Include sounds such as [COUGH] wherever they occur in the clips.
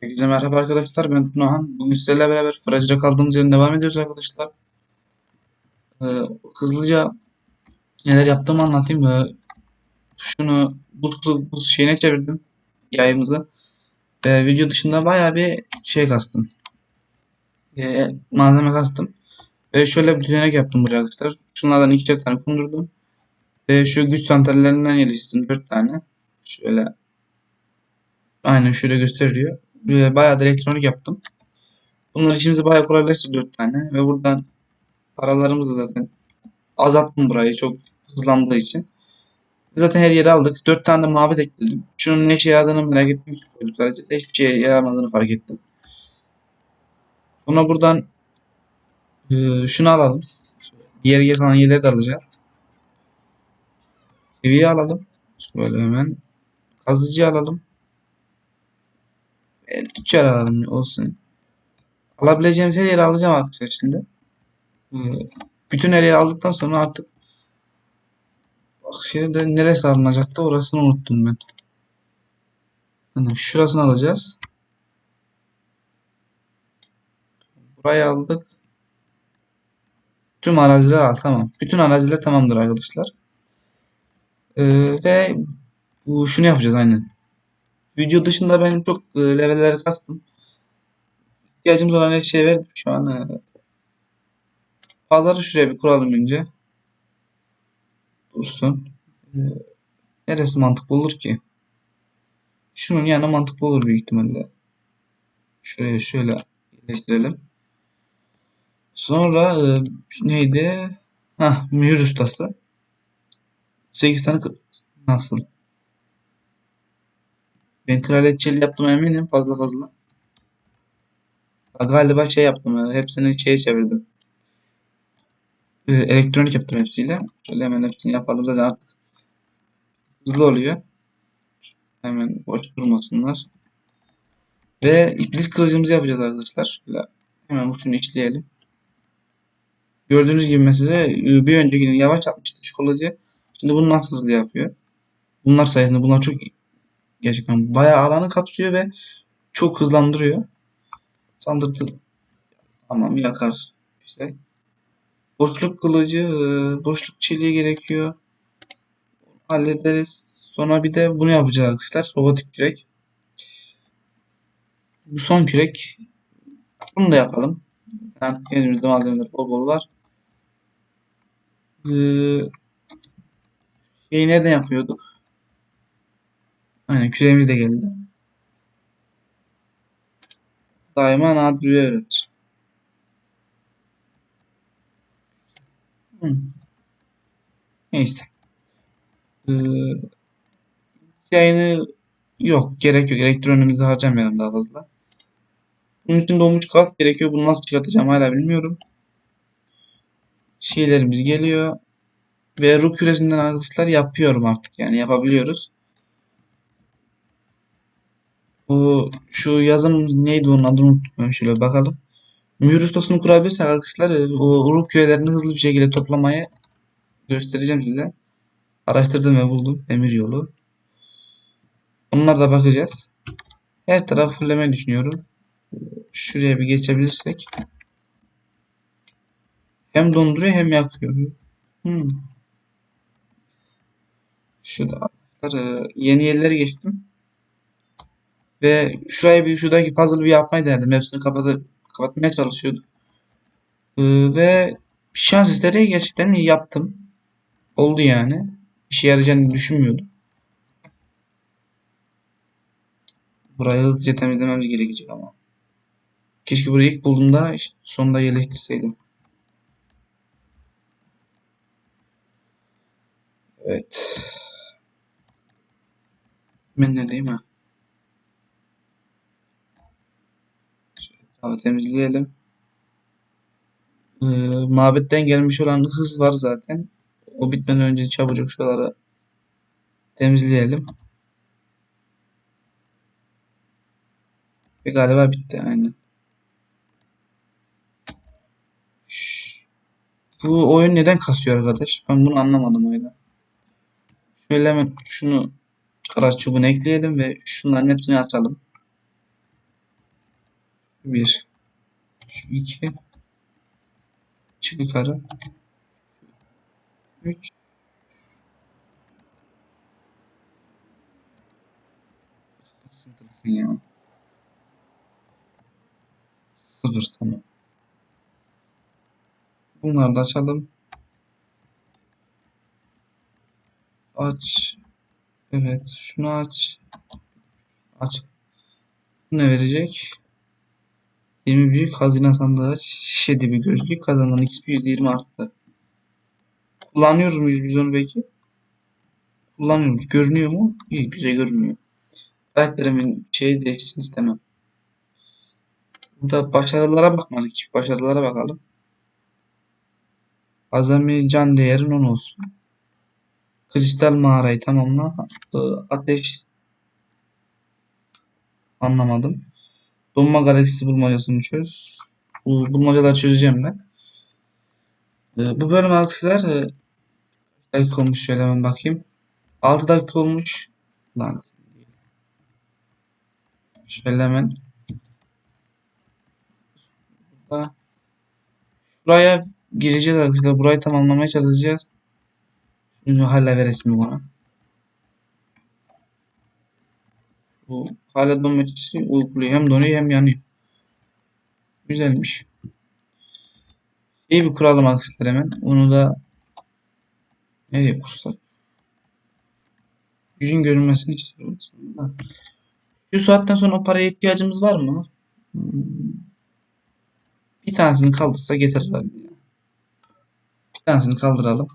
Herkese merhaba arkadaşlar. Ben Tunahan. Bugün sizlerle beraber Fracı'da kaldığımız yerden devam ediyoruz arkadaşlar. Ee, hızlıca neler yaptığımı anlatayım. Ee, şunu buz, buz şeyine çevirdim yayımızı. Ve video dışında bayağı bir şey kastım. Ee, malzeme kastım. Ve şöyle bir düzenek yaptım buraya arkadaşlar. Şunlardan iki tane kundurdum. Ve şu güç santrallerinden yerleştirdim. Dört tane. Şöyle Aynen şöyle gösteriliyor. Ve bayağı da elektronik yaptım. Bunlar işimizi bayağı kolaylaştırdı 4 tane. Ve buradan paralarımızı zaten azalttım burayı çok hızlandığı için. Zaten her yeri aldık. 4 tane de mabet ekledim. Şunun ne işe yaradığını merak ettim. Sadece de hiçbir şeye yaramadığını fark ettim. Sonra buradan e, şunu alalım. Diğer yer kalan yerleri de alacağım. Seviye alalım. Böyle hemen. Kazıcı alalım. Tüccar alalım olsun. Alabileceğimiz her yeri alacağım arkadaşlar şimdi. Ee, bütün her yeri aldıktan sonra artık bak şeyde neresi alınacaktı orasını unuttum ben. Yani şurasını alacağız. Burayı aldık. Tüm arazileri al tamam. Bütün araziler tamamdır arkadaşlar. Ee, ve bu şunu yapacağız aynen. Video dışında ben çok e, levelleri kastım. İhtiyacımız olan her şeyi verdim şu an. E, pazarı şuraya bir kuralım önce. Dursun. E, neresi mantıklı olur ki? Şunun yanına mantıklı olur büyük ihtimalle. Şuraya şöyle yerleştirelim. Sonra e, neydi? Hah, mühür ustası. 8 tane nasıl? Ben kraliçeli yaptım eminim fazla fazla. Galiba şey yaptım. ya, Hepsini şeye çevirdim. Ee, elektronik yaptım hepsiyle. Şöyle hemen hepsini yapalım. Zaten artık hızlı oluyor. Hemen boş durmasınlar. Ve iblis kılıcımızı yapacağız arkadaşlar. Şöyle hemen şunu işleyelim. Gördüğünüz gibi mesela e, bir öncekini yavaş yapmıştı şu. Şimdi bunu nasıl hızlı yapıyor. Bunlar sayesinde bunlar çok Gerçekten bayağı alanı kapsıyor ve çok hızlandırıyor. Sandırtı tamam yakar. Güzel. Boşluk kılıcı, e, boşluk çeliği gerekiyor. Hallederiz. Sonra bir de bunu yapacağız arkadaşlar. Robotik kürek. Bu son kürek. Bunu da yapalım. Yani elimizde malzemeler bol bol var. Ee, şeyi nereden yapıyorduk? Aynen küreğimiz de geldi. Daima nadiri öğret. Hı. Neyse. Ee, yayını yok. Gerek yok. Elektronimizi harcamayalım daha fazla. Bunun için dolmuş kas gerekiyor. Bunu nasıl çıkartacağım hala bilmiyorum. Şeylerimiz geliyor. Ve ruh küresinden arkadaşlar yapıyorum artık. Yani yapabiliyoruz. Bu şu yazım neydi onun adını unuttum. Şöyle bakalım. Mühür ustasını kurabilirsek arkadaşlar e, o ruh kürelerini hızlı bir şekilde toplamayı göstereceğim size. Araştırdım ve buldum. Demir yolu. Onlara da bakacağız. Her tarafı fullemeyi düşünüyorum. Şuraya bir geçebilirsek. Hem donduruyor hem yakıyor. Hmm. Şurada e, yeni yerlere geçtim. Ve şuraya bir şuradaki puzzle bir yapmayı denedim. Hepsini kapatır, kapatmaya çalışıyordum. Ee, ve şans eseri gerçekten yaptım. Oldu yani. İşe yarayacağını düşünmüyordum. Burayı hızlıca temizlememiz gerekecek ama. Keşke burayı ilk bulduğumda sonunda yerleştirseydim. Evet. Ben neredeyim ha? Abi temizleyelim. Ee, mabetten gelmiş olan hız var zaten. O bitmeden önce çabucak şuraları temizleyelim. Ve galiba bitti aynen. Bu oyun neden kasıyor arkadaş? Ben bunu anlamadım öyle. Şöyle hemen şunu araç çubuğunu ekleyelim ve şunların hepsini açalım. Bir. Şu iki. Çık yukarı. Üç. Sıfırsın ya. Sıfır tamam. Bunları da açalım. Aç. Evet. Şunu aç. Aç. Ne verecek? 20 büyük hazine sandığı. Şişe dibi gözlük kazanan XP %20 arttı. Kullanıyoruz muyuz biz onu peki? Kullanıyoruz. Görünüyor mu? İyi güzel görünüyor. Karakterimin şeyi değişsin istemem. Burada başarılara bakmadık. Başarılara bakalım. Azami can değerin 10 olsun. Kristal mağarayı tamamla. Ee, Ateş anlamadım. Donma galaksisi bulmacasını çöz. Bu bulmacaları çözeceğim ben. Ee, bu bölüm arkadaşlar e, dakika olmuş şöyle hemen bakayım. 6 dakika olmuş. Lan. Şöyle hemen. Burada. Buraya gireceğiz arkadaşlar. Burayı tamamlamaya çalışacağız. Şimdi hala veresim bana. Bu hala donmacısı uyguluyor. Hem donuyor hem yanıyor. Güzelmiş. İyi bir kuralım arkadaşlar hemen. Onu da nereye kursak? Yüzün görünmesini istiyorum aslında. Şu saatten sonra o paraya ihtiyacımız var mı? Hmm. Bir tanesini kaldırsa yeter herhalde. Bir tanesini kaldıralım.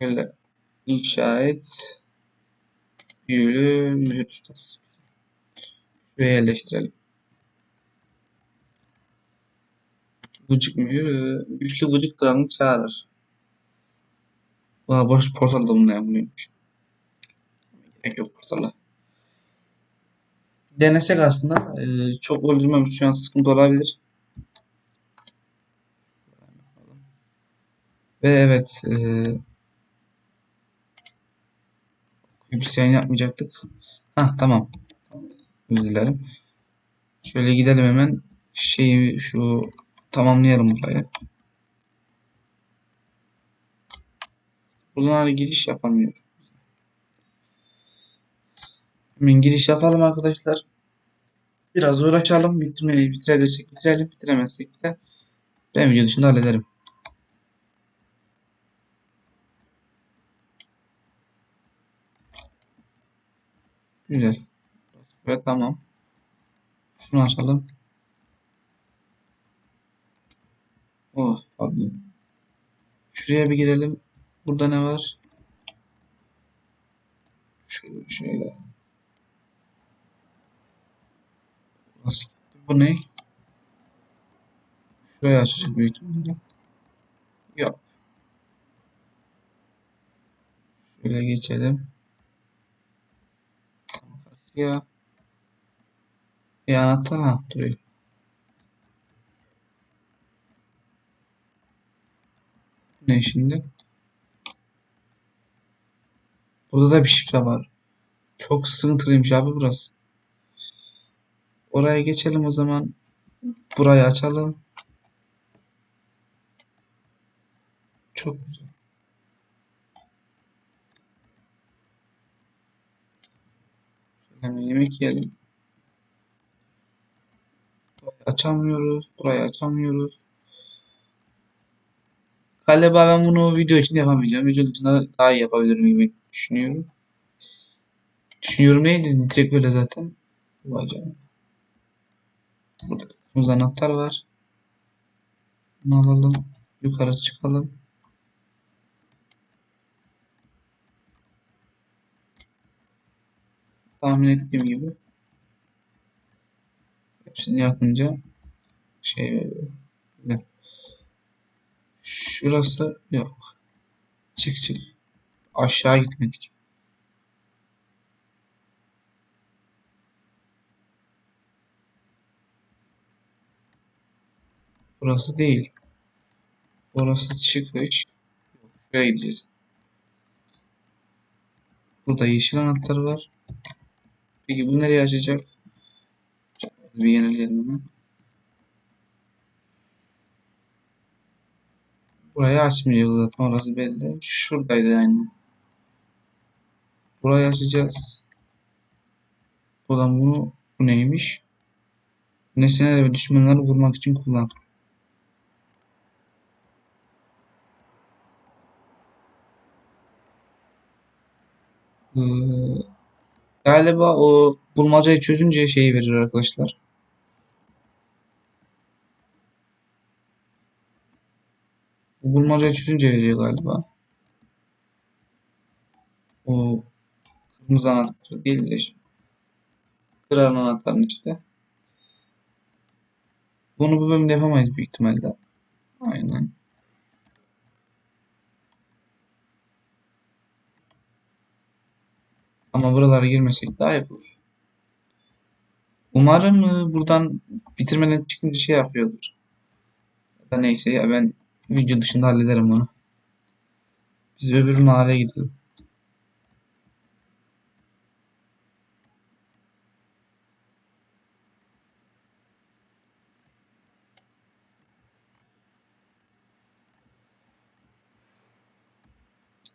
Böyle inşa et. Büyülü mühür ustası. Şuraya yerleştirelim. Gıcık mühür. e, Güçlü gıcık kralını çağırır. Valla boş portalda bununla yapılıyormuş. Gerek yok portala. Denesek aslında. e, çok öldürmemiş şu an sıkıntı olabilir. Ve evet. E, bir şey yapmayacaktık. Hah tamam. Özür dilerim. Şöyle gidelim hemen. Şeyi şu tamamlayalım burayı. Buradan hani giriş yapamıyorum. Hemen giriş yapalım arkadaşlar. Biraz uğraşalım. Bitirmeyi bitirebilirsek bitirelim. Bitiremezsek de ben video dışında hallederim. Güzel. Evet tamam. Şunu açalım. Oh pardon. Şuraya bir girelim. Burada ne var? Şöyle şöyle. Bu ne? Şuraya açacak büyük ihtimalle. Yok. Şöyle geçelim. Ya. Bir anahtar duruyor. Ne şimdi? Burada da bir şifre var. Çok sıkıntılıymış abi burası. Oraya geçelim o zaman. Burayı açalım. Çok güzel. Hemen yemek yiyelim. Burayı açamıyoruz. Burayı açamıyoruz. Galiba ben bunu video için yapamayacağım. Video dışında daha iyi yapabilirim gibi düşünüyorum. Düşünüyorum neydi? Direkt böyle zaten. Canına. Burada kırmızı anahtar var. Bunu alalım. Yukarı çıkalım. Tahmin ettiğim gibi. Hepsini yakınca şey. Şurası yok. Çık çık. Aşağı gitmedik. Burası değil. Burası çıkış. Şuraya gideceğiz. Burada yeşil anahtar var. Peki bu nereye açacak? Bir yenileyelim hemen. Burayı açmayacağız zaten orası belli. Şuradaydı yani. Burayı açacağız. Buradan bunu bu neymiş? Nesneler ve düşmanları vurmak için kullan. Ee, galiba o bulmacayı çözünce şeyi verir arkadaşlar. Bu bulmacayı çözünce veriyor galiba. O kırmızı anahtarı değil de kıran anahtarın işte. Bunu bu bölümde yapamayız büyük ihtimalle. Aynen. Ama buralara girmesek daha olur. Umarım e, buradan bitirmeden çıkınca şey yapıyordur. Ya da neyse ya ben video dışında hallederim onu. Biz öbür mahalleye gidelim.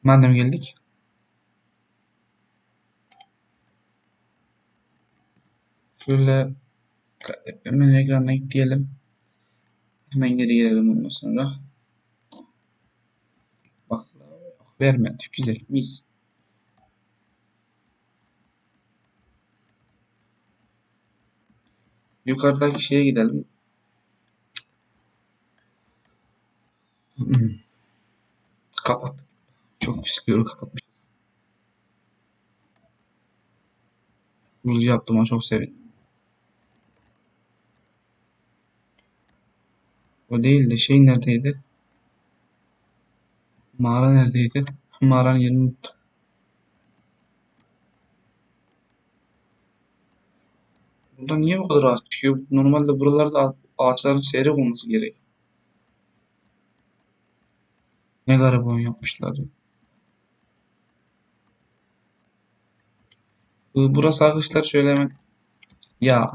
Madem geldik. Şöyle hemen ekrana ekleyelim. Hemen geri gelelim ondan sonra. Bak vermedi. Güzel. Mis. Yukarıdaki şeye gidelim. Kapat. Çok sıkıyorum kapatmışız. Bulucu yaptığıma çok sevindim. O değil de şey neredeydi? Mağara neredeydi? [LAUGHS] Mağaranın yerini unuttum. Burada niye bu kadar ağaç çıkıyor? Normalde buralarda ağaçların seyrek olması gerek. Ne garip oyun yapmışlar. ya. Burası arkadaşlar şöyle hemen ya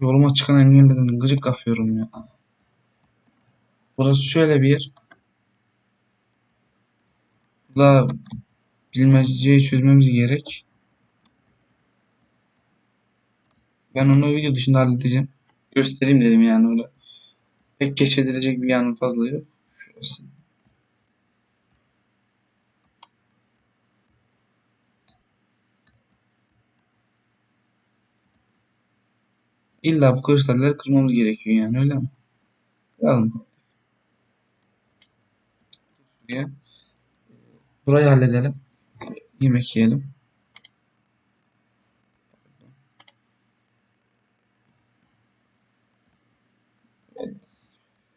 yoluma çıkan engellerden gıcık kapıyorum ya. Burası şöyle bir yer. Burada bilmeceyi çözmemiz gerek. Ben onu video dışında halledeceğim. Göstereyim dedim yani öyle. Pek keşfedilecek bir yanı fazla yok. Şurası. İlla bu kristalleri kırmamız gerekiyor yani öyle mi? Kıralım. Buraya. Burayı halledelim. Yemek yiyelim. Evet.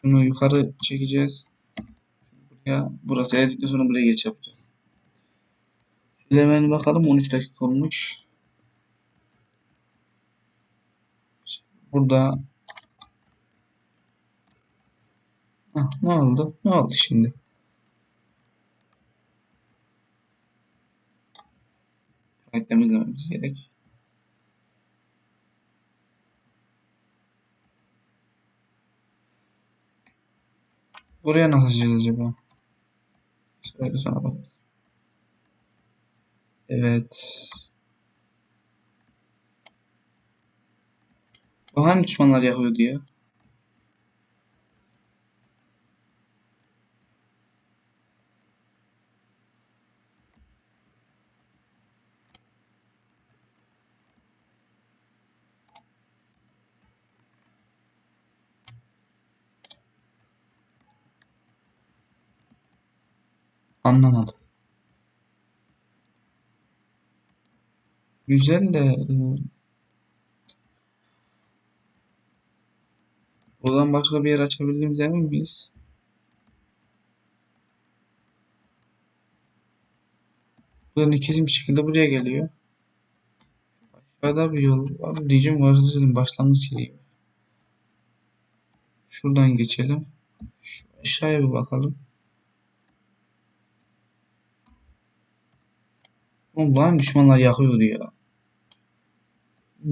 Bunu yukarı çekeceğiz. Buraya, burası eledikten sonra buraya geç yapacağız. Hemen bakalım 13 dakika olmuş. Burada Hah, ne oldu? Ne oldu şimdi? Burayı temizlememiz gerek. Buraya nasıl açacağız acaba? Şöyle sonra bak. Evet. O hangi düşmanlar yakıyordu ya? Anlamadım. Güzel de buradan başka bir yer açabildiğimize emin miyiz? Buradan ikisi bir şekilde buraya geliyor. Aşağıda bir yol var. Diyeceğim orası başlangıç yeri. Şuradan geçelim. Şu aşağıya bir bakalım. Oğlum mı düşmanlar yakıyordu ya.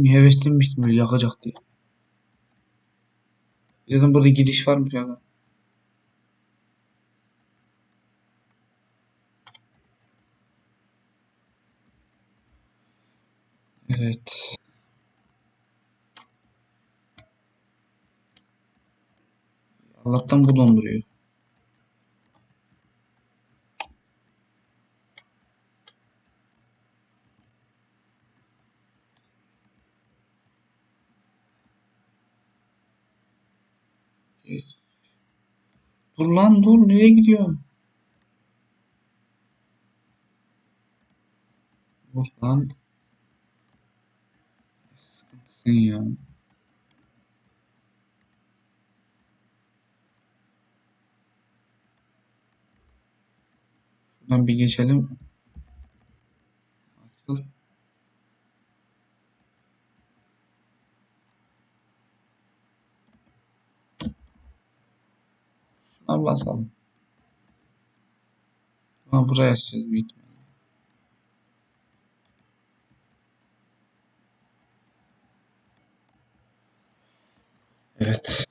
Hevesliymiş gibi yakacak diye. Zaten burada gidiş var mı ya? Evet. Allah'tan bu donduruyor. Dur lan dur nereye gidiyorsun? Dur lan. Sıkıntısın ya. Şuradan bir geçelim. Şuna basalım. Ha buraya açacağız büyük ihtimalle. Evet.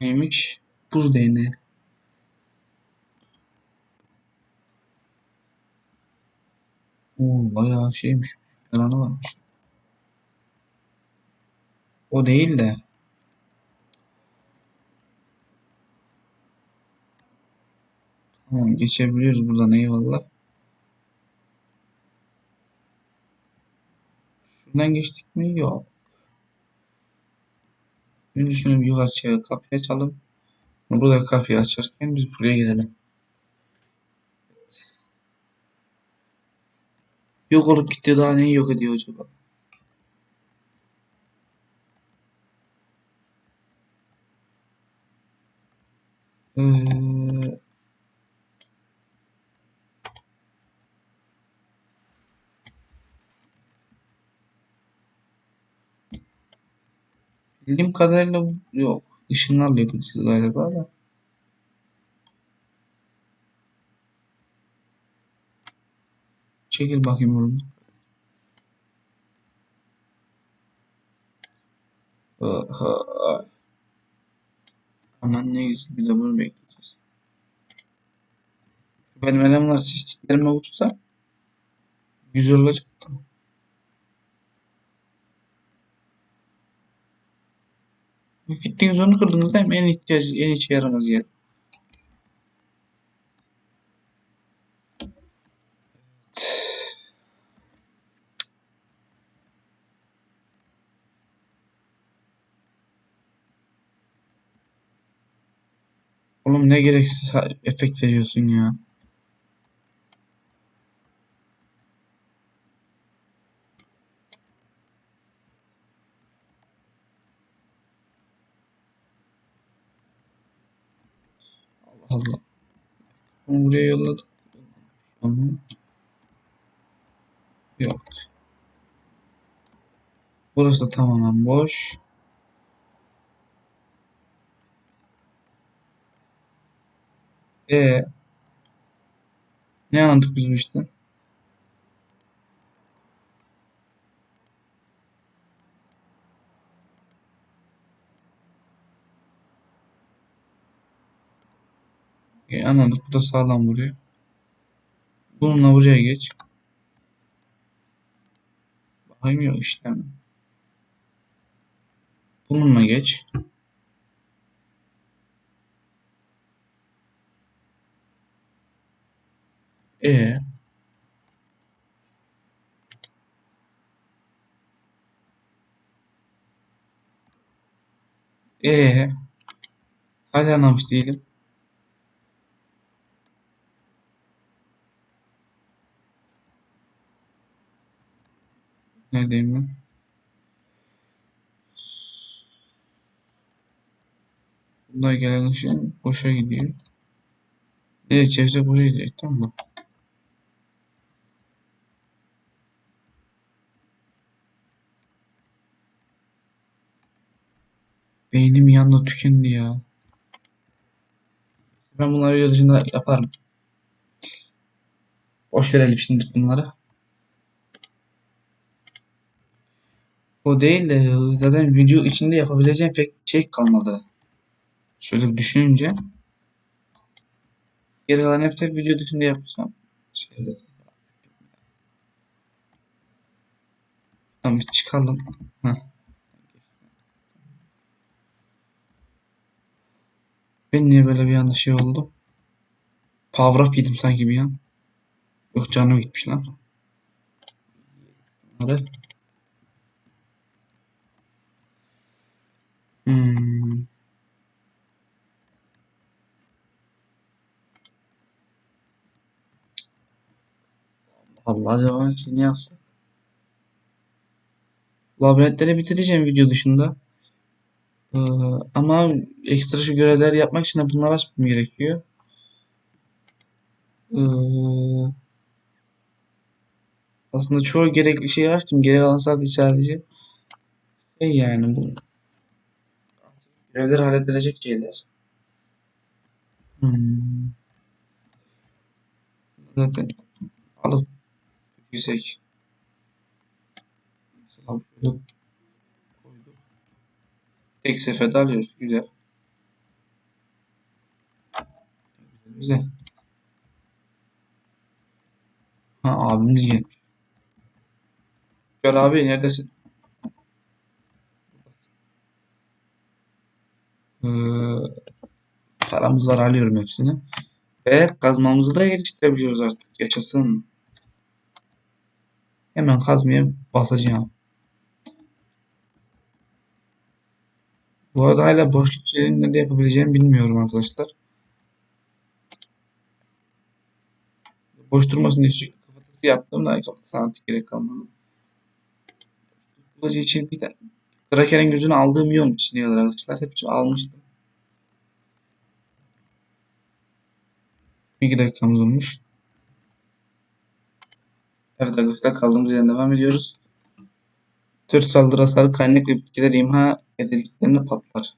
Neymiş? Buz değneği. Oo, bayağı şeymiş. Planı varmış. O değil de. Tamam geçebiliyoruz buradan eyvallah. Şuradan geçtik mi? Yok. Önce şunu bir yukarı çevirip kapıyı açalım. Burada kapıyı açarken biz buraya girelim. Yok olup gitti daha neyi yok ediyor acaba? Ee, bildiğim kadarıyla yok. Işınlarla yapacağız galiba da. Çekil bakayım oğlum. Aha. Aman ne güzel bir de bunu bekleyeceğiz. Benim elemanlar seçtiklerime vursa güzel olacak. gittiğiniz onu kırdığınızda hem en ihtiyacı, en işe yaramaz yer. Oğlum ne gereksiz efekt veriyorsun ya. Allah Allah. Onu buraya yolladık. Onu. Yok. Burası da tamamen boş. E ne anladık biz bu işten? E, anladık. Bu da sağlam vuruyor. Bununla buraya geç. Bakayım yok işlem. Bununla geç. E e hala anlamış değilim. Neredeyim ben? Bundan gelen ışın boşa gidiyor. Nereye çevirse boşa gidiyor. Tamam mı? Beynim yanında tükendi ya. Ben bunları video dışında yaparım. Boş verelim şimdi bunları. O değil de zaten video içinde yapabileceğim pek şey kalmadı. Şöyle bir düşününce. Geri kalan hepsi video dışında yapacağım. Şeyde. Tamam çıkalım. Heh. Ben niye böyle bir anda şey oldu? Power up yedim sanki bir an. Yok canım gitmiş lan. Hadi. Hmm. Allah acaba şey ne yapsak? Labirentleri bitireceğim video dışında. Ee, ama ekstra şu görevler yapmak için de bunları açmam gerekiyor. Ee, aslında çoğu gerekli şeyi açtım. Geri kalan sadece sadece şey yani bu görevleri halledilecek şeyler. Hmm. Zaten alıp yüksek. Mesela. Tek seferde alıyoruz. Güzel. Güzel. Ha abimiz gelmiş. Gel abi neredesin? Ee, paramız var alıyorum hepsini. Ve kazmamızı da geliştirebiliyoruz artık. Yaşasın. Hemen kazmaya basacağım. Bu arada hala boşluk şeylerini de yapabileceğimi bilmiyorum arkadaşlar. Boş durmasın sürekli kafatası yaptım da kafatası artık gerek kalmadı. Kılıcı için bir de Kraken'in gözünü aldığım iyi olmuş düşünüyorlar arkadaşlar. Hepsini almıştım. 2 dakikamız olmuş. Evet arkadaşlar kaldığımız yerden devam ediyoruz. Tür saldırı hasarı kaynak ve bitkiler imha edildiklerinde patlar.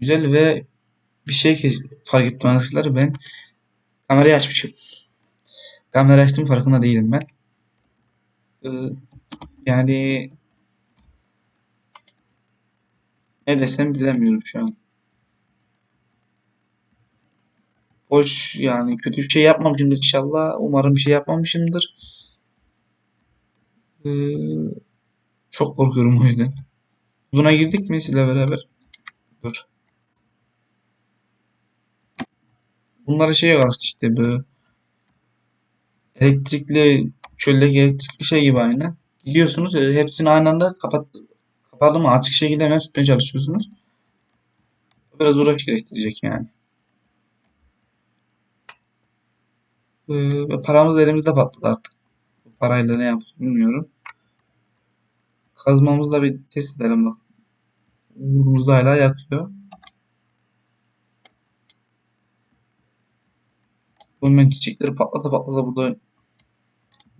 Güzel ve bir şey ki fark ettim arkadaşlar ben kamerayı açmışım. Kamera açtım farkında değilim ben. Ee, yani ne desem bilemiyorum şu an. Hoş yani kötü bir şey yapmamışımdır inşallah. Umarım bir şey yapmamışımdır. Ee, çok korkuyorum o yüzden. Buna girdik mi sizle beraber? Dur. Bunlara şey var işte bu elektrikli çöldeki elektrikli şey gibi aynı. Gidiyorsunuz e, hepsini aynı anda kapat kapalı mı açık şekilde hemen tutmaya çalışıyorsunuz. Biraz uğraş gerektirecek yani. Ee, paramız elimizde patladı artık. Parayla ne yapacağız bilmiyorum. Kazmamızla bir test edelim bak. Vurumuzda hala yakıyor. Bunu ben çiçekleri patlata patlata burada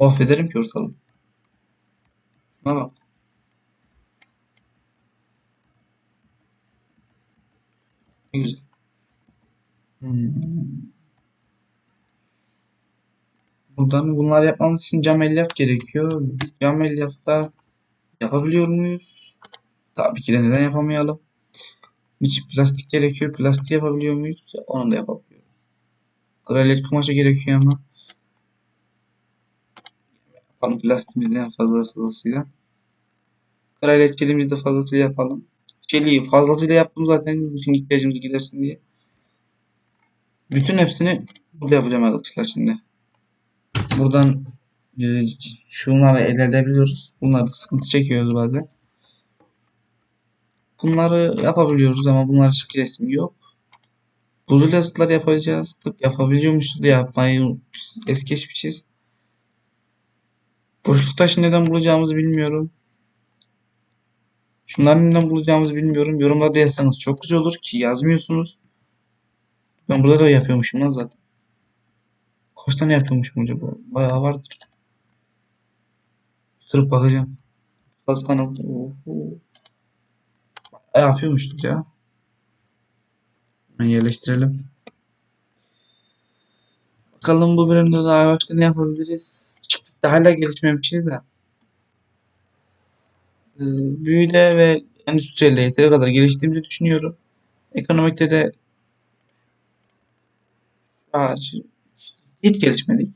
mahvederim ki ortalığı. Şuna bak. Ne güzel. Hmm. Buradan bunlar yapmamız için cam elyaf gerekiyor. Cam elyafta yapabiliyor muyuz? Tabii ki de neden yapamayalım? Hiç plastik gerekiyor. Plastik yapabiliyor muyuz? Onu da yapabiliyoruz. Kraliyet kumaşı gerekiyor ama. Yapalım plastiğimizden fazlasıyla. Kraliyet çeliğimizi de fazlasıyla yapalım. Çeliği fazlasıyla yaptım zaten. Bütün ihtiyacımız gidersin diye. Bütün hepsini burada yapacağım arkadaşlar şimdi. Buradan e, şunları elde edebiliyoruz. Bunlarda sıkıntı çekiyoruz bazen. Bunları yapabiliyoruz ama bunlar hiç resmi yok. Buzul yazıtlar yapacağız. Tıp yapabiliyormuşuz da yapmayı es geçmişiz. Boşluk taşı neden bulacağımızı bilmiyorum. Şunları neden bulacağımızı bilmiyorum. Yorumlarda yazsanız çok güzel olur ki yazmıyorsunuz. Ben burada da yapıyormuşum lan zaten. Kaç tane yapıyormuşum acaba? Bayağı vardır. Kırıp bakacağım. Kaç tane Oho. Bayağı yapıyormuştuk ya. Ben yerleştirelim. Bakalım bu bölümde daha başka ne yapabiliriz? Çıktıkta hala gelişmemişiz de. Ee, büyüde ve endüstriyelde yeteri kadar geliştiğimizi düşünüyorum. Ekonomikte de Aa, hiç gelişmedik.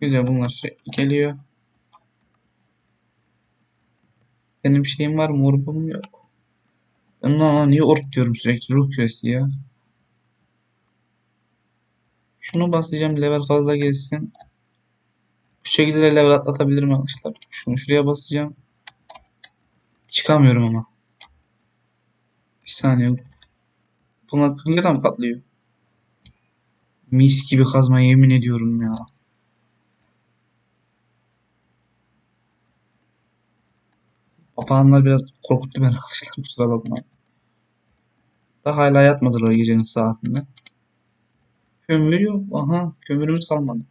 Güzel bunlar sürekli geliyor. Benim şeyim var mı? Yok. Ona niye ork diyorum sürekli? Ruh küresi ya. Şunu basacağım level fazla gelsin. Bu şekilde de level atlatabilirim arkadaşlar. Şunu şuraya basacağım. Çıkamıyorum ama. Bir saniye. Bunlar kırılıyor patlıyor? Mis gibi kazma yemin ediyorum ya. Papağanlar biraz korkuttu beni arkadaşlar. Kusura bakmayın. Daha hala yatmadılar gecenin saatinde. Kömür yok. Aha kömürümüz kalmadı.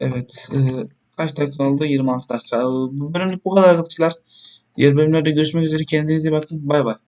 Evet. e, kaç dakika oldu? 26 dakika. Bu bölümlük bu kadar arkadaşlar. Diğer bölümlerde görüşmek üzere. Kendinize iyi bakın. Bay bay.